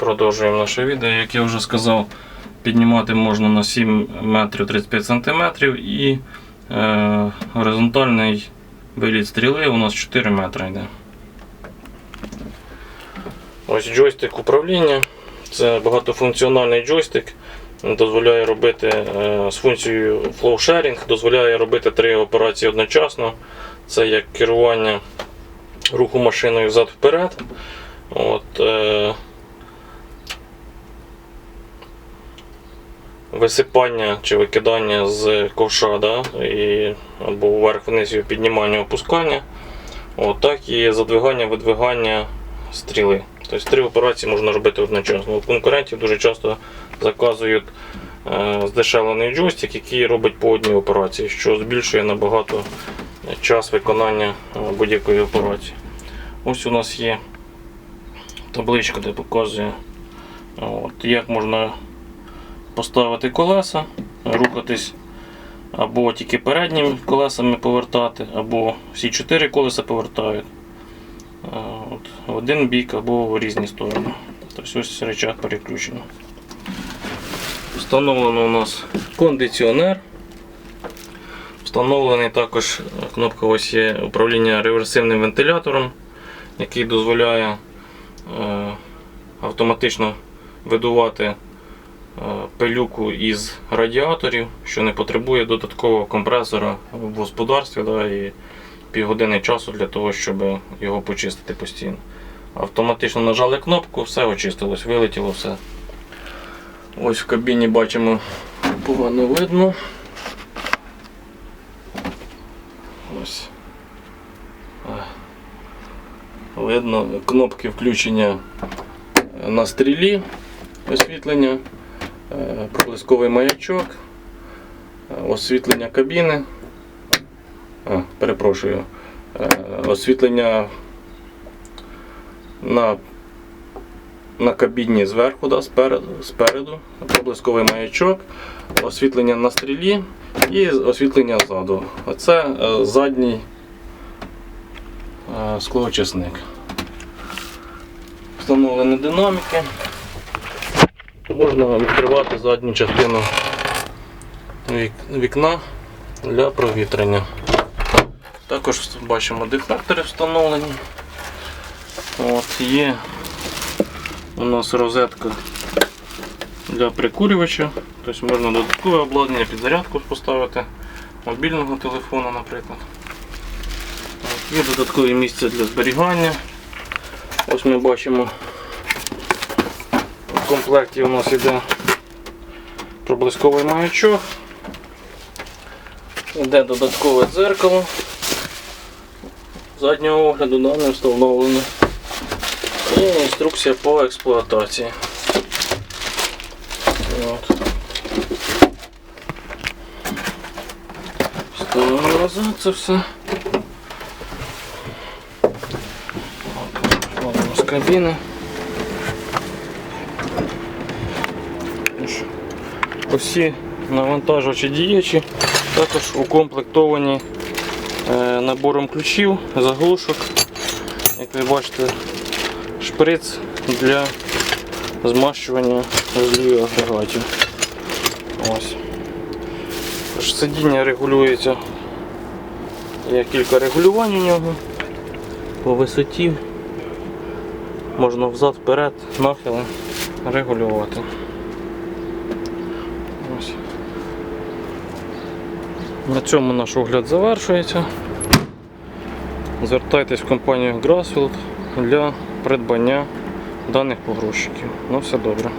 Продовжуємо наше відео. Як я вже сказав, піднімати можна на 7 метрів 35 сантиметрів і е, горизонтальний виліт стріли у нас 4 метри йде. Ось джойстик управління. Це багатофункціональний джойстик. Дозволяє робити е, з функцією Flow Sharing, дозволяє робити три операції одночасно. Це як керування руху машиною взад-вперед. От, е, висипання чи викидання з ковша, да, і, або вверх-вниз його піднімання, опускання. От, так і задвигання, видвигання стріли. Тобто три операції можна робити одночасно. У конкурентів дуже часто заказують е, здешевлений джойстик, який робить по одній операції, що збільшує набагато час виконання е, будь-якої операції. Ось у нас є табличка, де показує, от, як можна поставити колеса, рухатись або тільки передніми колесами повертати, або всі чотири колеса повертають. Е, в один бік або в різні сторони. Тобто ось речах переключено. Встановлено у нас кондиціонер. Встановлений також кнопка ось є управління реверсивним вентилятором, який дозволяє е, автоматично видувати е, пилюку із радіаторів, що не потребує додаткового компресора в господарстві да, і півгодини часу для того, щоб його почистити постійно. Автоматично нажали кнопку, все очистилось, вилетіло все. Ось в кабіні бачимо погано видно. Ось. Видно кнопки включення на стрілі освітлення, е, проблисковий маячок, е, освітлення кабіни. А, перепрошую. Е, Освітлення на, на кабіні зверху, да, спереду, спереду, проблисковий маячок, освітлення на стрілі і освітлення ззаду. Оце е, задній е, склоочисник. Встановлені динаміки. Можна відкривати задню частину вікна для провітрення. Також бачимо дефлектори встановлені. От, є у нас розетка для прикурювача, тобто можна додаткове обладнання під зарядку поставити мобільного телефона, наприклад. Є додаткове місце для зберігання. Ось ми бачимо комплекті у нас іде проблисковий маячок. Йде додаткове дзеркало заднього огляду даним встановлено. І інструкція по експлуатації. От. Ставимо назад це все. От, з кабіни. Усі навантажувачі діючі також укомплектовані е, набором ключів, заглушок. Як ви бачите, шприц для змащування розлію агрегатів. Ось. Сидіння регулюється. Є кілька регулювань у нього по висоті. Можна взад, вперед, нахили регулювати. Ось. На цьому наш огляд завершується. Звертайтесь в компанію Grassfield для придбання даних погрузчиків. Ну все добре.